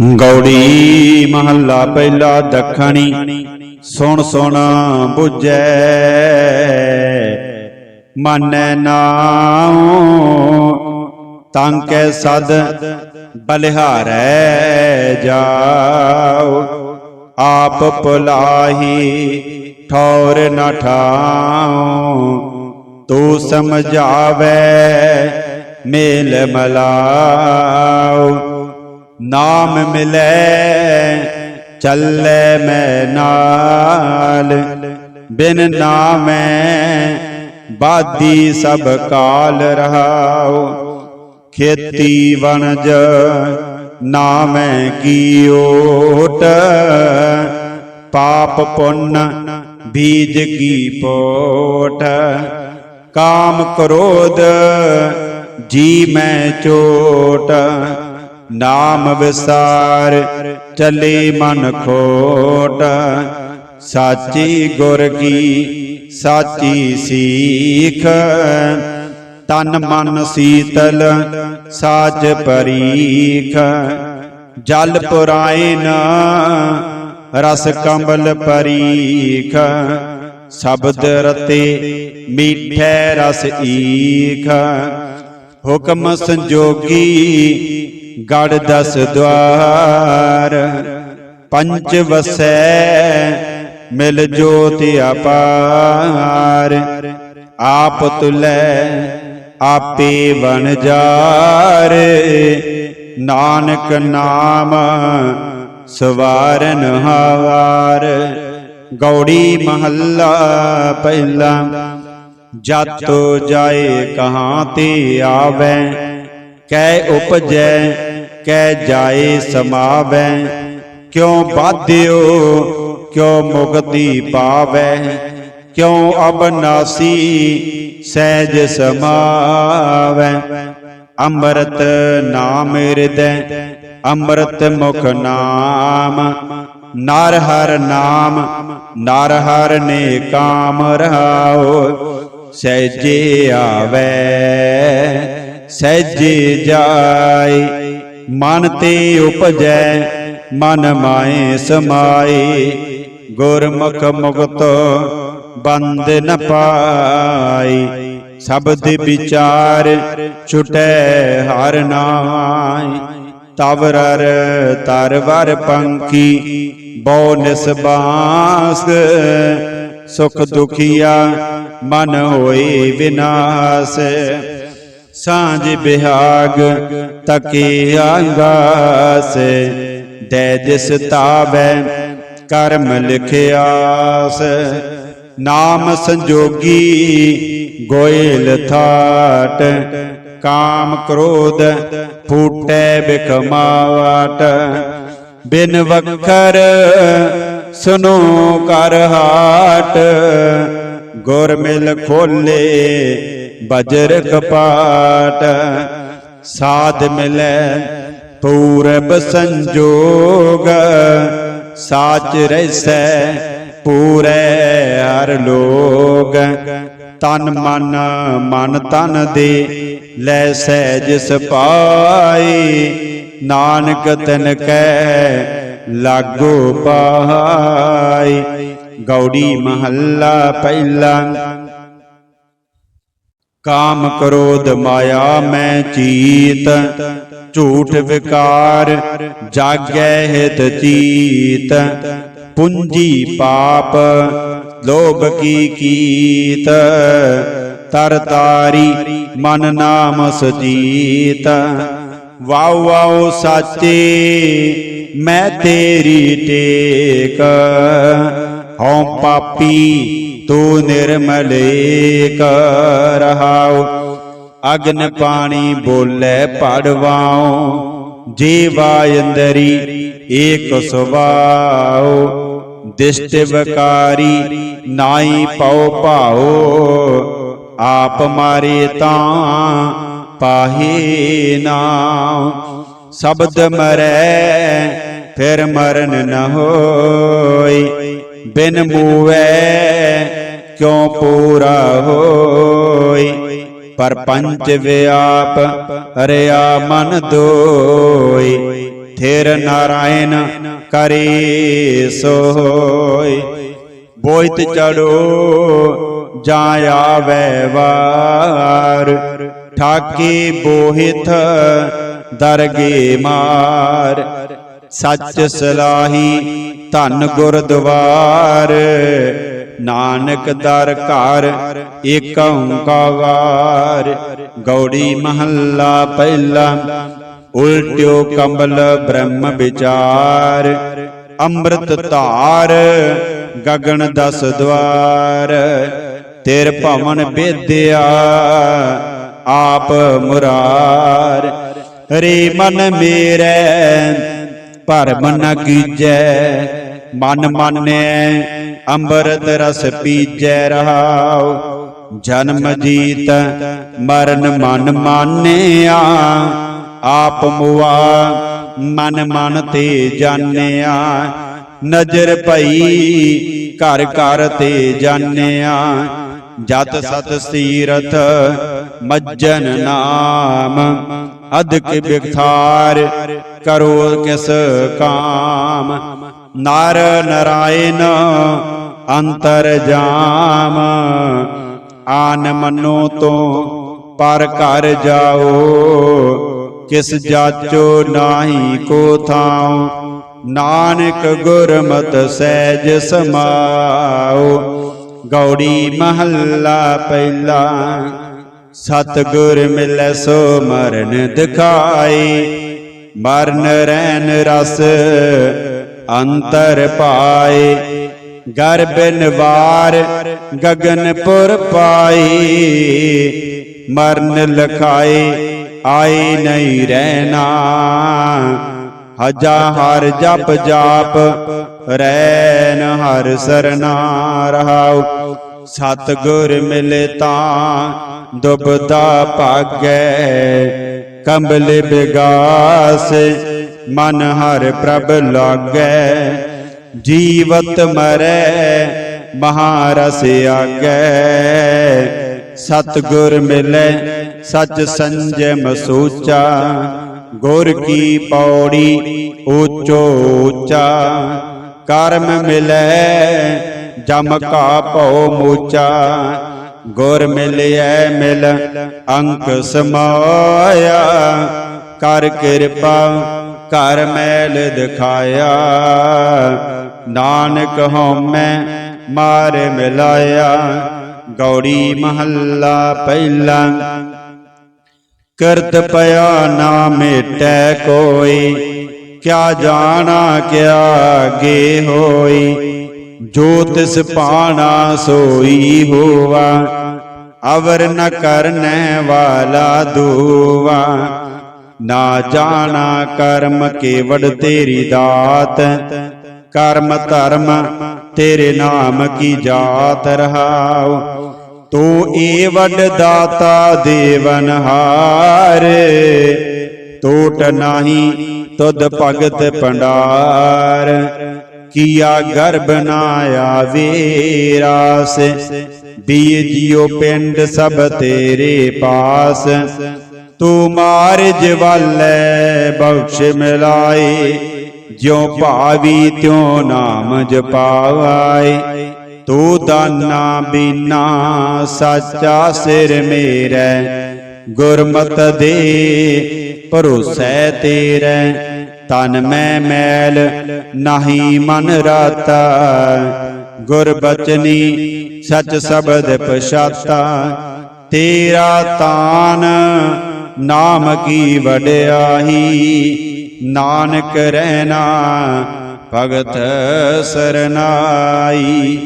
ਗੌੜੀ ਮਹੱਲਾ ਪਹਿਲਾ ਦੱਖਣੀ, ਸੁਣ ਸੁਣ 부ਜੈ ਮਨੈ ਨਾਉ ਤਾਂ ਕੈ ਸਦ ਬਲਿਹਾਰੈ ਜਾਉ। ਆਪ ਭੁਲਾਹੀ ਠੌਰ ਨ ਠਾਉ, ਤੂੰ ਸਮਝਾਵੇ ਮੇਲ ਮਲਾਉ। ਨਾਮ ਮਿਲੈ, ਚੱਲੇ ਮੈਂ ਨਾਲ। ਬਿਨ ਨਾਮੈ ਬਾਦੀ ਸਭ ਕਾਲ ਰਹਾਉ। ਖੇਤੀ ਵਣਜ ਨਾਮੈ ਕੀ ਓਟ। ਪਾਪ ਪੁੰਨ ਬੀਜ ਕੀ ਪੋਟ। ਕਾਮ ਕ੍ਰੋਧ ਜੀ ਮੈਂ ਚੋਟ। ਨਾਮ ਵਿਸਾਰ, ਚਲੇ ਮਨ ਖੋਟ। ਸਾਚੀ ਗੁਰ ਕੀ, ਸਾਚੀ ਸੀਖ। ਤਨ ਮਨ ਸੀਤਲ, ਸਾਜ ਪਰੀਖ। ਜਲ ਪੁਰਾਇਨ ਰਸ ਕੰਬਲ ਪਰੀਖ। ਸ਼ਬਦ ਰਤੇ, ਮੀਠੇ ਰਸ ਈਖ। ਹੁਕਮ ਸੰਜੋਗੀ ਗੜ ਦਸ ਦਵਾਰ, ਪੰਜ ਵਸੈ ਮਿਲ ਜੋਤ ਅਪਾਰ। ਆਪ ਤੁਲੈ ਆਪੇ ਵਣ ਜਾਰ। ਨਾਨਕ ਨਾਮ ਸਵਾਰਨ ਹਾਵਾਰ। ਗੌੜੀ ਮਹੱਲਾ ਪਹਿਲਾ ਜਤ ਜਾਏ ਕਹਾਂ ਤੇ ਆਵੈ। ਕੈ ਉਪਜੈ, ਕੈ ਜਾਏ ਸਮਾਵੈ, ਕਿਉ ਬਾਧਿਓ ਕਿਉ ਮੁਕਤੀ ਪਾਵੈ, ਕਿਉ ਅਬਨਾਸੀ ਸਹਿਜ ਸਮਾਵੈ। ਅੰਮ੍ਰਿਤ ਨਾਮ ਹਿਰਦੈ, ਅੰਮ੍ਰਿਤ ਮੁਖ ਨਾਮ, ਨਰ ਹਰ ਨਾਮ, ਨਰ ਹਰ ਨੇ ਕਾਮ ਰਹਾਓ ਸਹਿਜੇ ਆਵੈ। ਸਹਿਜੇ ਜਾਏ, ਮਨ ਤੇ ਉਪਜੈ, ਮਨ ਮਾਏ ਸਮਾਏ। ਗੁਰਮੁਖ ਮੁਕਤ ਬੰਦ ਨ ਪਾਈ ਸ਼ਬਦ ਵਿਚਾਰ ਛੁਟੈ ਹਰ ਨਾਮ ਤਵਰਰ ਤਰਵਰ ਪੰਖੀ, ਬੋ ਨਿਸਬਾਸ। ਸੁਖ ਦੁਖੀਆ ਮਨ ਹੋਏ ਵਿਨਾਸ਼। ਸਾਂਝ ਬਿਹਾਗ ਤਕੇ ਆਗਾਸ ਦੇ ਦਿਸ ਤਾਵੈ ਕਰਮ ਲਿਖਿਆਸ ਨਾਮ ਸੰਜੋਗੀ ਗੋਇਲ ਥਾਟ। ਕਾਮ ਕ੍ਰੋਧ ਫੂਟੈ ਬਿਖਮਾਵਟ। ਬਿਨ ਵਖਰ ਸੁਨੋ ਕਰ ਹਾਟ। ਗੁਰ ਮਿਲ ਖੋਲੇ ਬਜਰ ਕਪਾਟ, ਸਾਧ ਮਿਲੈ ਪੂਰਬ ਸੰਜੋਗ, ਸਾਚ ਰਹਿਸੈ ਪੂਰੇ ਹਰ ਲੋਗ। ਤਨ ਮਨ ਮਨ ਤਨ ਦੇ ਲੈ ਸਹਿਜ ਸਪਾਈ, ਨਾਨਕ ਤਨ ਕੈ ਲਾਗੋ ਪਾਈ। ਗੌੜੀ ਮਹੱਲਾ ਪਹਿਲਾ ਕਾਮ ਕ੍ਰੋਧ ਮਾਇਆ ਮੈਂ ਚੀਤ, ਝੂਠ ਵਿਕਾਰ ਜਾਗੈ ਹਿਤ ਚੀਤ। ਪੁੰਜੀ ਪਾਪ, ਲੋਭ ਕੀ ਕੀਤ। ਤਰ ਤਾਰੀ ਮਨ ਨਾਮ ਸਜੀਤ। ਵਾਉ ਵਾਉ ਸਾਚੇ, ਮੈਂ ਤੇਰੀ ਟੇਕ। ਹਉ ਪਾਪੀ, ਤੂੰ ਨਿਰਮਲ ਅਗਨ ਪਾਣੀ ਬੋਲੇ ਪੜਵਾਓ ਜੀਵਾ ਅੰਦਰੀ ਏਕ ਸੁਭਾਉ, ਦਿਸ਼ਟ ਵਕਾਰੀ ਨਾਈ ਪਉ ਭਾਉ, ਆਪ ਮਾਰੇ ਤਾਂ ਪਾਹੇ ਨਾ। ਸ਼ਬਦ ਮਰੈ, ਫਿਰ ਮਰਨ ਨ ਹੋਈ, ਬਿਨ ਮੂਵੈ ਕਿਉ ਪੂਰਾ ਹੋਈ? ਪਰਪੰਚ ਵਿਆਪ ਹਰਿਆ ਮਨ ਦੋਈ। ਥੇਰ ਨਾਰਾਇਣ ਕਰੇ ਸੋਈ। ਬੋਇਤ ਚੜੋ ਜਾ ਆਵੈ ਵਾਰ। ਠਾਕੇ ਬੋਹਿਤ ਦਰਗੇ ਮਾਰ। ਸੱਚ ਸਲਾਹੀ ਧਨ ਗੁਰਦੁਆਰ। ਨਾਨਕ ਦਰ ਘਰ ਏਕ ਓੰਕਾਰ ਗੌੜੀ ਮਹੱਲਾ ਪਹਿਲਾ, ਉਲਟਿਓ ਕੰਬਲ ਬ੍ਰਹਮ ਵਿਚਾਰ। ਅੰਮ੍ਰਿਤ ਧਾਰ, ਗਗਨ ਦਸ ਦਵਾਰ। ਤੇਰ ਭਵਨ ਬੇਦਿਆ ਆਪ ਮੁਰਾਰ। ਰੇ ਮਨ ਮੇਰੇ ਭਰਮ ਨ ਕੀਜੈ। ਮਨ ਮਾਨੈ, ਅੰਮ੍ਰਿਤ ਰਸ ਪੀਜੈ ਰਹਾਉ। ਜਨਮ ਜੀਤ, ਮਰਨ ਮਨ ਮਾਨਿਆ। ਆਪ ਮੁਆ, ਮਨ ਮਨ ਤੇ ਜਾਣਿਆ। ਨਜ਼ਰ ਭਈ, ਘਰ ਘਰ ਤੇ ਜਾਣਿਆ। ਜਤ ਸਤ ਸੀਰਥ ਮੱਜਨ ਨਾਮ। ਅਦਕ ਬਿਖਾਰ ਕਰੋ ਕਿਸ ਕਾਮ। ਨਰ ਨਰਾਇਣ ਅੰਤਰ ਜਾਮ। ਆਨ ਮਨੋ ਤੋਂ ਪਰ ਘਰ ਜਾਓ, ਕਿਸ ਜਾਚੋ ਨਾਹੀ ਕੋ ਥਾਉ। ਨਾਨਕ ਗੁਰਮਤ ਸਹਿਜ ਸਮਾਓ ਗੌੜੀ ਮਹੱਲਾ ਪਹਿਲਾ ਸਤਿਗੁਰ ਮਿਲੈ ਸੋ ਮਰਨ ਦਿਖਾਈ ਮਰਨ ਰਹਿਨ ਰਸ ਅੰਤਰ ਪਾਏ ਗਰਭ ਨਿਵਾਰ ਗਗਨਪੁਰ ਪਾਈ ਮਰਨ ਲਖਾਏ, ਆਏ ਨਹੀਂ ਰਹਿਣਾ। ਹਜਾ ਹਰ ਜਪ ਜਾਪ ਰੈਨ ਹਰ ਸਰਨਾ ਰਹਾਉ। ਸਤਿਗੁਰ ਮਿਲੇ ਤਾਂ ਦੁਬਦਾ ਭਾਗੈ, ਕੰਬਲ ਬਿਗਾਸ ਮਨ ਹਰ ਪ੍ਰਭ ਲਾਗੈ, ਜੀਵਤ ਮਰੈ ਮਹਾਰਸ ਆਗੈ। ਸਤਿਗੁਰ ਮਿਲੈ, ਸਚ ਸੰਜਮ ਸੂਚਾ ਗੁਰ ਕੀ ਪੌੜੀ ਊਚੋ ਊਚਾ। ਕਰਮ ਮਿਲੈ, ਜਮ ਕਾ ਭਉ ਮੂਚਾ। ਗੁਰ ਮਿਲਿਐ, ਮਿਲ ਅੰਕ ਸਮਾਇਆ। ਕਰ ਕਿਰਪਾ ਕਰ ਮੈਲ ਦਿਖਾਇਆ ਨਾਨਕ ਹਉਮੈ ਮਾਰ ਮਿਲਾਇਆ ਗੌੜੀ ਮਹੱਲਾ ਪਹਿਲਾ ਕਰਤ ਪਿਆ ਨਾ ਮੇਟੈ ਕੋਈ ਕਿਆ ਜਾਣਾ ਕਿਆ ਗੇ ਹੋਈ ਜੋ ਤਿਸ ਪਾਣਾ ਸੋਈ ਹੋਵਾ ਅਵਰ ਨ ਕਰਨੈ ਵਾਲਾ ਦੂਵਾ ਨਾ ਜਾਣਾ ਕਰਮ ਕੇਵੜ ਤੇਰੀ ਦਾਤ, ਕਰਮ ਧਰਮ ਤੇਰੇ ਨਾਮ ਕੀ ਜਾਤ ਰਹਾਉ। ਤੂੰ ਏ ਵੱਡ ਦਾਤਾ ਦੇਵਨ ਹਾਰ, ਟੋਟ ਨਾਹੀ ਤੁਧ ਭਗਤ ਭੰਡਾਰ। ਕੀਆ ਗਰਭ ਨਾ ਆਵੇ ਰਾਸ, ਬੀਜਿਓ ਪਿੰਡ ਸਭ ਤੇਰੇ ਪਾਸ। ਤੂੰ ਮਾਰਜ ਵਾਲੇ ਬਖਸ਼ ਮਿਲਾਏ, ਜਿਉ ਭਾਵੀ ਤਿਉ ਨਾਮ ਜਪਾਵਾਏ। ਤੂੰ ਦਾਨਾ ਬੀਨਾ ਸਾਚਾ ਸਿਰ ਮੇਰੇ, ਗੁਰਮਤ ਦੇ ਭਰੋਸੈ ਤੇਰੇ। ਤਨ ਮੈਂ ਮੈਲ ਨਹੀਂ ਮਨ ਰਾਤਾ, ਗੁਰ ਬਚਨੀ ਸਚ ਸ਼ਬਦ ਪਛਾਤਾ। ਤੇਰਾ ਤਾਨ ਨਾਮ ਕੀ ਵਡਿਆਈ ਨਾਨਕ ਰਹਿਣਾ ਭਗਤ ਸਰਨਾਈ